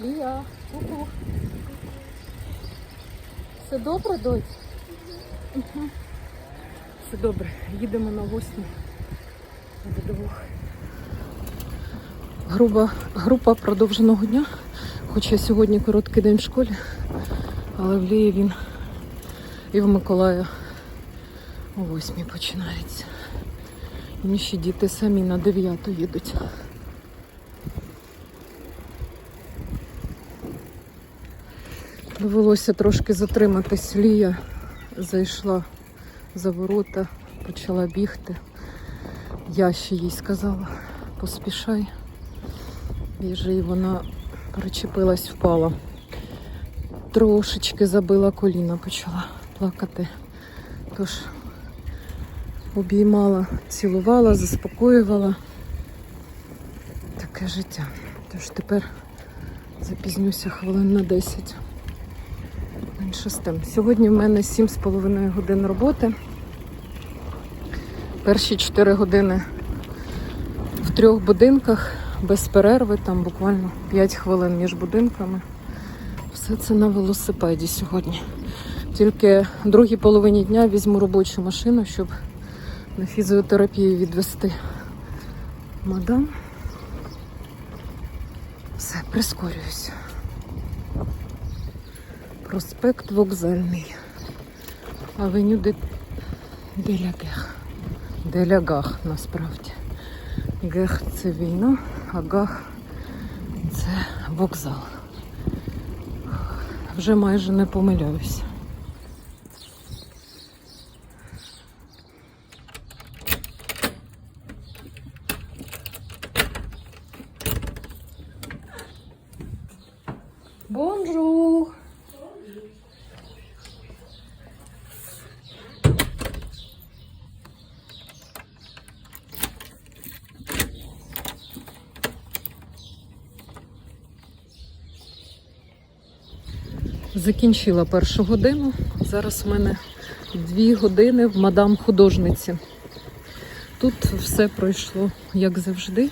Лія, ку-ку. Все добре, доць? Угу. Все добре. Їдемо на восьму. Вдвох. Група, група продовженого дня. Хоча сьогодні короткий день в школі, але в Лії він і в Миколая о восьмій починається. Інші діти самі на дев'яту їдуть. Довелося трошки затриматись. Лія зайшла за ворота, почала бігти. Я ще їй сказала, поспішай. Біжи, і вона причепилась, впала. Трошечки забила коліна, почала плакати. Тож обіймала, цілувала, заспокоювала. Таке життя. Тож тепер запізнюся хвилин на 10. Менше з тим. Сьогодні в мене 7,5 годин роботи. Перші 4 години в трьох будинках без перерви, там буквально 5 хвилин між будинками. Все це на велосипеді сьогодні. Тільки в другій половині дня візьму робочу машину, щоб на фізіотерапію відвести мадам. Все, прискорююся. Проспект вокзальний. Авеню де... Делягех. Делягах насправді. Гех це війна, а гах це вокзал. Вже майже не помиляюся. Бонжур! Закінчила першу годину. Зараз у мене дві години в мадам художниці. Тут все пройшло як завжди.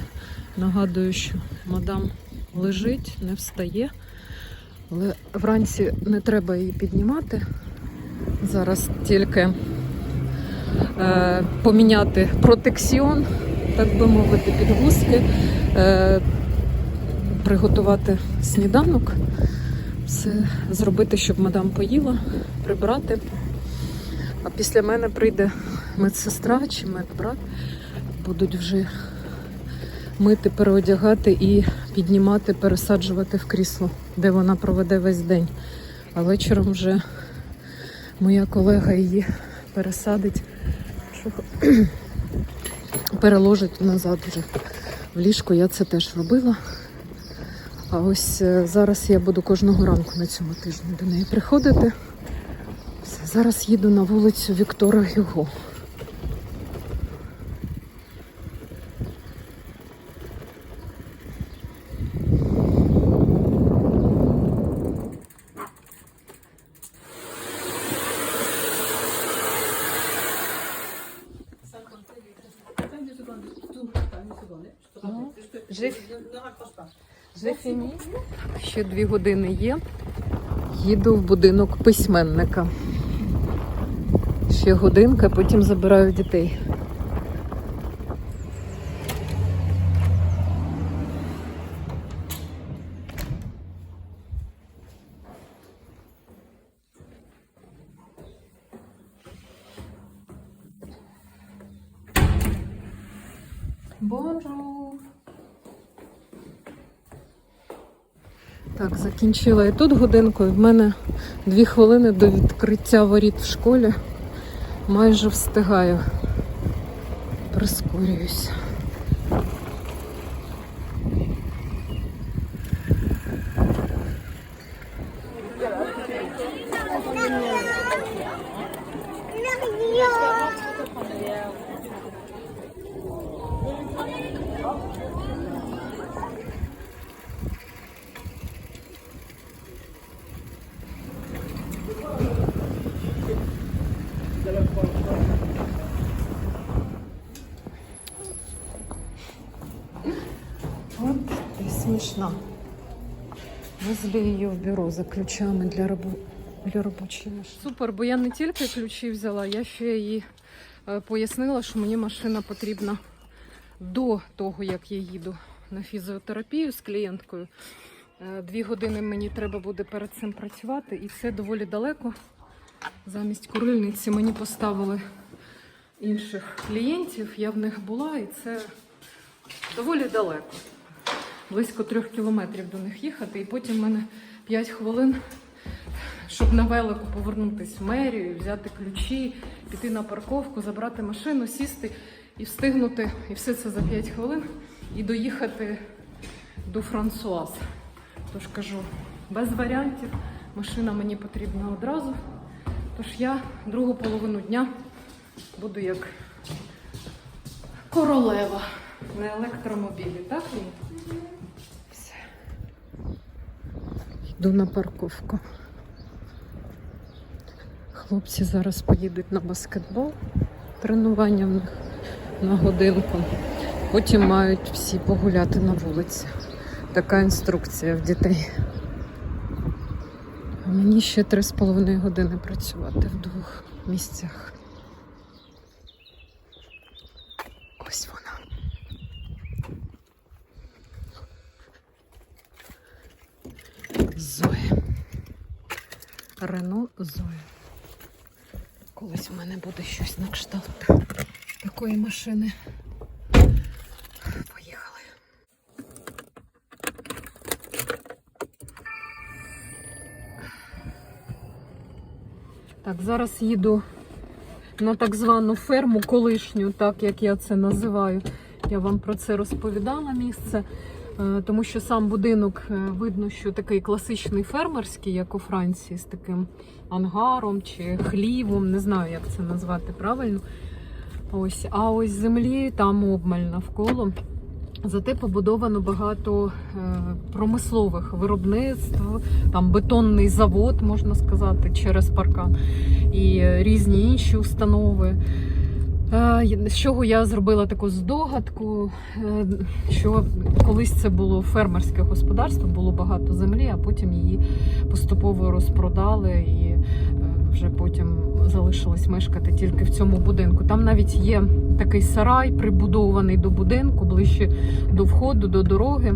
Нагадую, що мадам лежить, не встає, але вранці не треба її піднімати. Зараз тільки е, поміняти протекціон, так би мовити, підгузки, е, приготувати сніданок все зробити, щоб мадам поїла, прибрати. А після мене прийде медсестра чи медбрат. Будуть вже мити, переодягати і піднімати, пересаджувати в крісло, де вона проведе весь день. А вечором вже моя колега її пересадить, переложить назад вже в ліжко. Я це теж робила. А ось е, зараз я буду кожного ранку на цьому тижні до неї приходити. Все, зараз їду на вулицю Віктора Гюго. Вже фіні. Ще дві години є. Їду в будинок письменника. Ще годинка, потім забираю дітей. Бонжур! Так, закінчила і тут годинку, і в мене дві хвилини до відкриття воріт в школі. Майже встигаю. Прискорююсь. Смішна. Везли її в бюро за ключами для, рабо... для робочої машини. Супер, бо я не тільки ключі взяла, я ще їй е, пояснила, що мені машина потрібна до того, як я їду на фізіотерапію з клієнткою. Е, Дві години мені треба буде перед цим працювати, і це доволі далеко. Замість курильниці мені поставили інших клієнтів. Я в них була, і це доволі далеко. Близько трьох кілометрів до них їхати, і потім в мене 5 хвилин, щоб на велику повернутися в мерію, взяти ключі, піти на парковку, забрати машину, сісти і встигнути. І все це за 5 хвилин і доїхати до Франсуаз. Тож кажу, без варіантів, машина мені потрібна одразу. Тож я другу половину дня буду як королева на електромобілі, так? Все. Йду на парковку. Хлопці зараз поїдуть на баскетбол. Тренування в них на годинку. Потім мають всі погуляти на вулиці. Така інструкція в дітей. А мені ще три з половиною години працювати в двох місцях. Ось вона. Зоя. Рено Зоя. Колись в мене буде щось на кшталт такої машини. Поїхали. Так, зараз їду на так звану ферму колишню, так як я це називаю. Я вам про це розповідала місце, Е, тому що сам будинок е, видно, що такий класичний фермерський, як у Франції, з таким ангаром чи хлівом, не знаю, як це назвати правильно. Ось, а ось землі там обмаль навколо. Зате побудовано багато е, промислових виробництв, там бетонний завод, можна сказати, через паркан, і різні інші установи. Е, З чого я зробила таку здогадку, е, що колись це було фермерське господарство, було багато землі, а потім її поступово розпродали і вже потім залишилось мешкати тільки в цьому будинку. Там навіть є такий сарай, прибудований до будинку, ближче до входу, до дороги.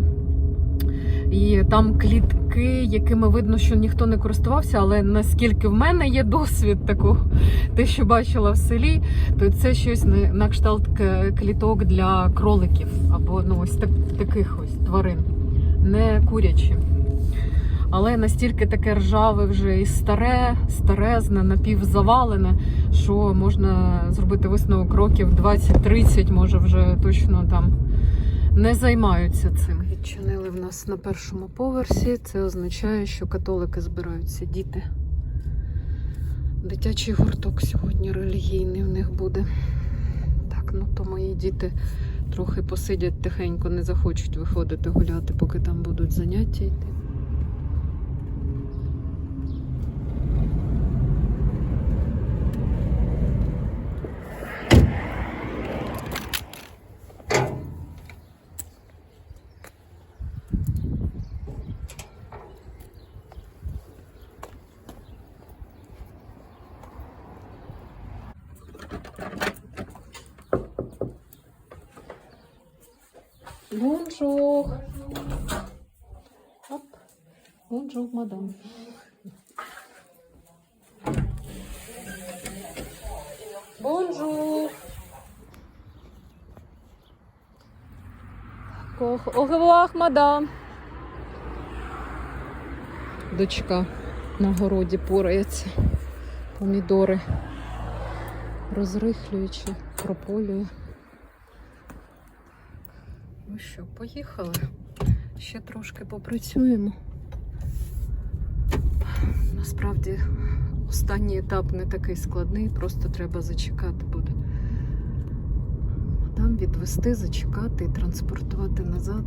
І там клітки, якими видно, що ніхто не користувався, але наскільки в мене є досвід такого, те, що бачила в селі, то це щось на, кшталт кліток для кроликів або ну, ось так, таких ось тварин, не курячі. Але настільки таке ржаве вже і старе, старезне, напівзавалене, що можна зробити висновок років 20-30, може вже точно там не займаються цим. Відчинили в нас на першому поверсі. Це означає, що католики збираються діти. Дитячий гурток сьогодні релігійний в них буде. Так, ну то мої діти трохи посидять тихенько, не захочуть виходити гуляти, поки там будуть заняття йти. Бонжур. Оп. Бонжур, мадам. Бонжур. Revoir, мадам. Дочка на городі порається. Помідори розрихлюючи, прополює. Що, поїхали. Ще трошки попрацюємо. Насправді останній етап не такий складний, просто треба зачекати буде. Мадам відвести, зачекати і транспортувати назад.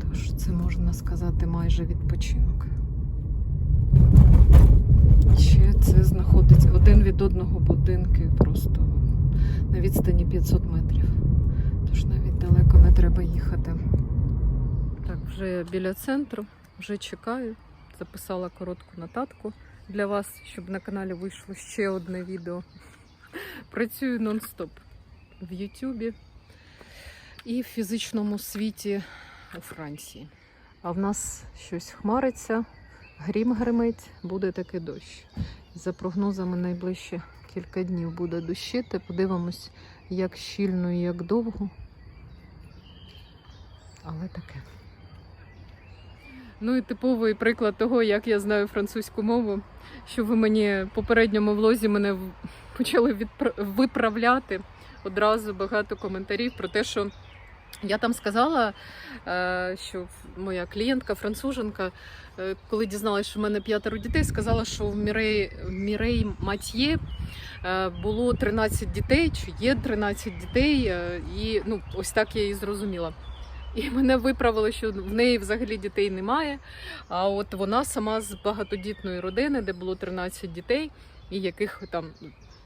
Тож це можна сказати майже відпочинок. Ще це знаходиться один від одного будинки просто на відстані 500 метрів. Далеко не треба їхати. Так, вже біля центру, вже чекаю. Записала коротку нотатку для вас, щоб на каналі вийшло ще одне відео. Працюю нон-стоп в Ютубі і в фізичному світі у Франції. А в нас щось хмариться, грім гримить, буде таки дощ. За прогнозами найближче кілька днів буде дощити. Подивимось, як щільно і як довго. Але таке. Ну і типовий приклад того, як я знаю французьку мову, що ви мені в попередньому влозі мене почали відпра- виправляти одразу багато коментарів про те, що я там сказала, е, що моя клієнтка, француженка, е, коли дізналася, що в мене п'ятеро дітей, сказала, що в Мірей, Мірей Матьє е, було 13 дітей, чи є 13 дітей, і ну, ось так я її зрозуміла. І мене виправили, що в неї взагалі дітей немає. А от вона сама з багатодітної родини, де було 13 дітей, і яких там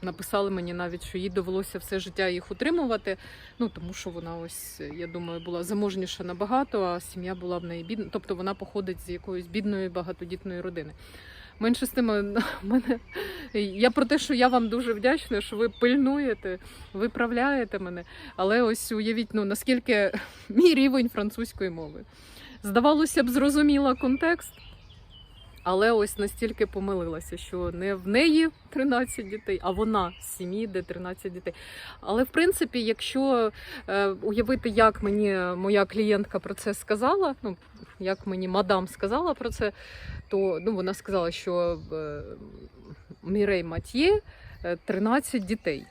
написали мені навіть, що їй довелося все життя їх утримувати. Ну тому що вона ось, я думаю, була заможніша набагато, а сім'я була в неї бідна. Тобто вона походить з якоїсь бідної багатодітної родини. Менше з тим, мене я про те, що я вам дуже вдячна, що ви пильнуєте, виправляєте мене. Але ось уявіть, ну наскільки мій рівень французької мови. Здавалося б, зрозуміла контекст, але ось настільки помилилася, що не в неї 13 дітей, а вона з сім'ї, де 13 дітей. Але в принципі, якщо е, уявити, як мені моя клієнтка про це сказала, ну як мені мадам сказала про це, то ну, вона сказала, що е, Мірей Матьє е, 13 дітей.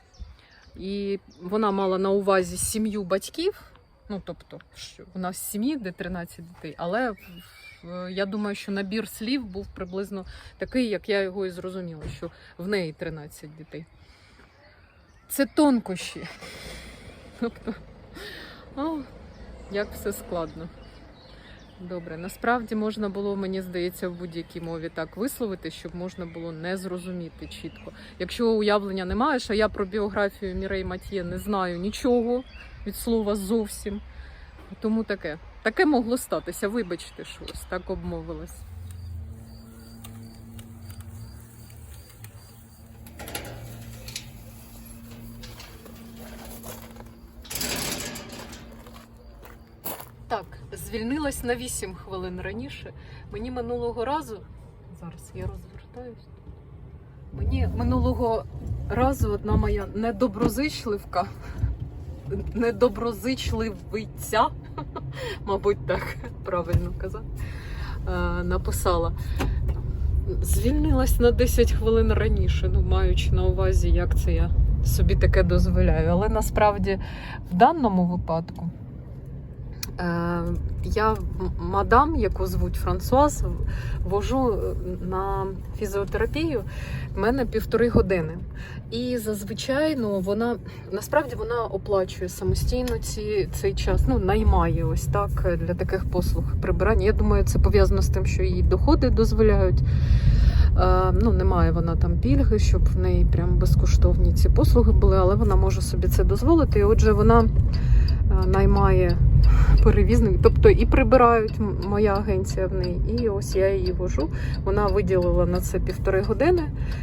І вона мала на увазі сім'ю батьків. Ну, тобто, що у нас сім'ї, де 13 дітей, але я думаю, що набір слів був приблизно такий, як я його і зрозуміла, що в неї 13 дітей. Це тонкощі. Тобто, о, як все складно. Добре, насправді можна було, мені здається, в будь-якій мові так висловити, щоб можна було не зрозуміти чітко. Якщо уявлення не маєш, а я про біографію Мірей Матьє не знаю нічого від слова зовсім. Тому таке. Таке могло статися. Вибачте, що ось так обмовилась. Так, звільнилась на 8 хвилин раніше. Мені минулого разу. Зараз я розвертаюсь. Мені минулого разу одна моя недоброзичливка, недоброзичливиця, мабуть, так правильно казати, е, написала. Звільнилась на 10 хвилин раніше, ну, маючи на увазі, як це я собі таке дозволяю. Але насправді в даному випадку я мадам, яку звуть Франсуаз, вожу е, на фізіотерапію в мене півтори години. І зазвичай ну, вона насправді вона оплачує самостійно ці, цей час, ну, наймає ось так е, для таких послуг прибирання. Я думаю, це пов'язано з тим, що їй доходи дозволяють. Е, ну, немає вона там пільги, щоб в неї прям безкоштовні ці послуги були, але вона може собі це дозволити. І отже, вона е, наймає перевізник, тобто і прибирають моя агенція в неї, і ось я її вожу. Вона виділила на це півтори години,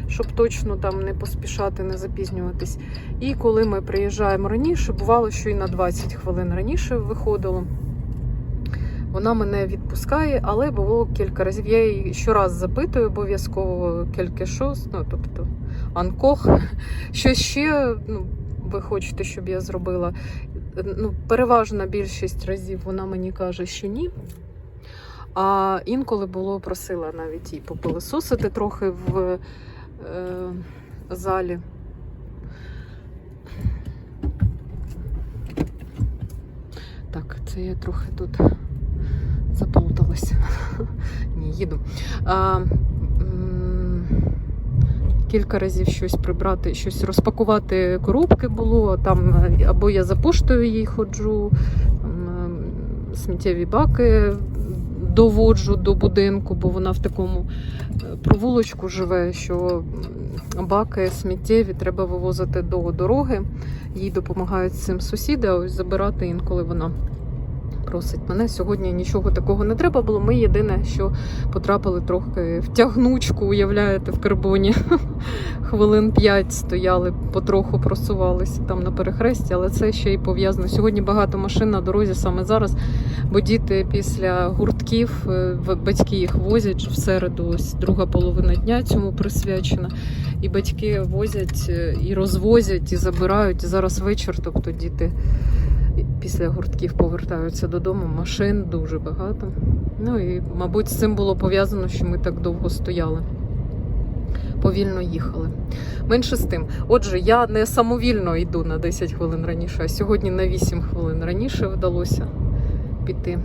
щоб точно там не поспішати, не запізнюватись. І коли ми приїжджаємо раніше, бувало, що і на 20 хвилин раніше виходило. Вона мене відпускає, але було кілька разів. Я її щораз запитую обов'язково кілька шос, ну тобто анкох. Що ще ну, ви хочете, щоб я зробила? Ну, переважна більшість разів вона мені каже, що ні. А інколи було просила навіть і попилисосити трохи в е, залі. Так, це я трохи тут заплуталась. Ні, їду. Кілька разів щось прибрати, щось розпакувати коробки було. Там е, або я за поштою їй ходжу, м, сміттєві баки доводжу до будинку, бо вона в такому е, провулочку живе, що баки сміттєві треба вивозити до дороги. Їй допомагають цим сусіди, а ось забирати інколи вона просить мене. Сьогодні нічого такого не треба було. Ми єдине, що потрапили трохи в тягнучку, уявляєте, в карбоні. Хвилин 5 стояли, потроху просувалися там на перехресті, але це ще й пов'язано. Сьогодні багато машин на дорозі саме зараз, бо діти після гуртків, е, батьки їх возять в середу, ось друга половина дня цьому присвячена. І батьки возять е, і розвозять, і забирають. І зараз вечір, тобто діти після гуртків повертаються додому. Машин дуже багато. Ну і, мабуть, з цим було пов'язано, що ми так довго стояли. Повільно їхали. Менше з тим. Отже, я не самовільно йду на 10 хвилин раніше, а сьогодні на 8 хвилин раніше вдалося піти.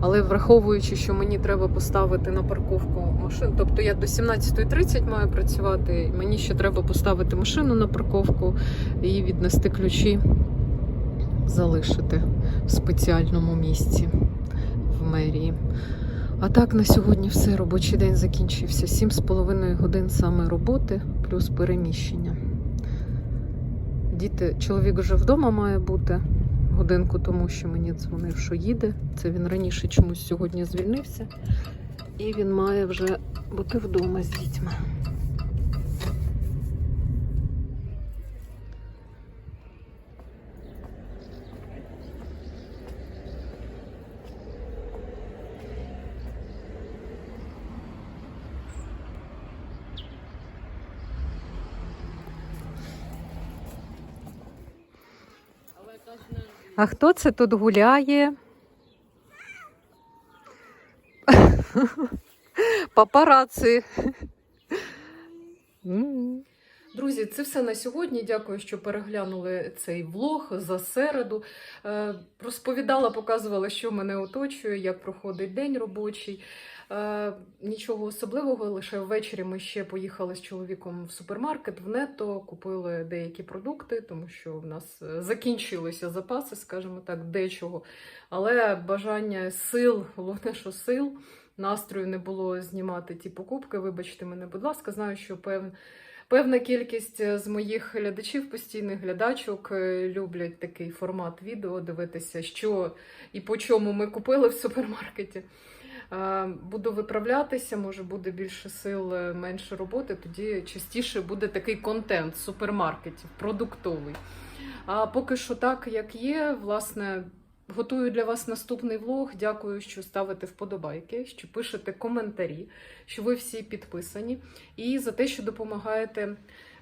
Але враховуючи, що мені треба поставити на парковку машину, тобто я до 17.30 маю працювати, мені ще треба поставити машину на парковку і віднести ключі, залишити в спеціальному місці в мерії. А так на сьогодні все. Робочий день закінчився. 7,5 годин саме роботи плюс переміщення. Діти, чоловік вже вдома має бути годинку тому, що мені дзвонив, що їде. Це він раніше чомусь сьогодні звільнився. І він має вже бути вдома з дітьми. А хто це тут гуляє? Папараці. Друзі, це все на сьогодні. Дякую, що переглянули цей влог за середу. Е, Розповідала, показувала, що мене оточує, як проходить день робочий. Е, Нічого особливого, лише ввечері ми ще поїхали з чоловіком в супермаркет в нето, купили деякі продукти, тому що в нас е, закінчилися запаси, скажімо так, дечого. Але бажання сил, головне, що сил, настрою не було знімати ті покупки. Вибачте мене, будь ласка, знаю, що певна. Певна кількість е, з моїх глядачів, постійних глядачок, е, люблять такий формат відео, дивитися, що і по чому ми купили в супермаркеті. Е, Буду виправлятися, може буде більше сил, менше роботи. Тоді частіше буде такий контент супермаркетів, продуктовий. А поки що так, як є, власне, готую для вас наступний влог. Дякую, що ставите вподобайки, що пишете коментарі, що ви всі підписані, і за те, що допомагаєте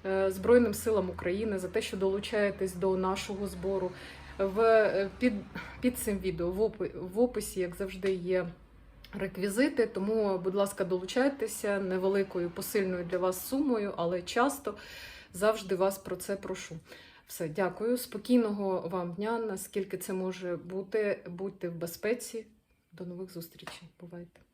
е, Збройним силам України, за те, що долучаєтесь до нашого збору. В, е, під, під цим відео в, опи, в описі, як завжди, є реквізити. Тому, будь ласка, долучайтеся невеликою посильною для вас сумою, але часто завжди вас про це прошу. Все, дякую. Спокійного вам дня. Наскільки це може бути, будьте в безпеці. До нових зустрічей. Бувайте.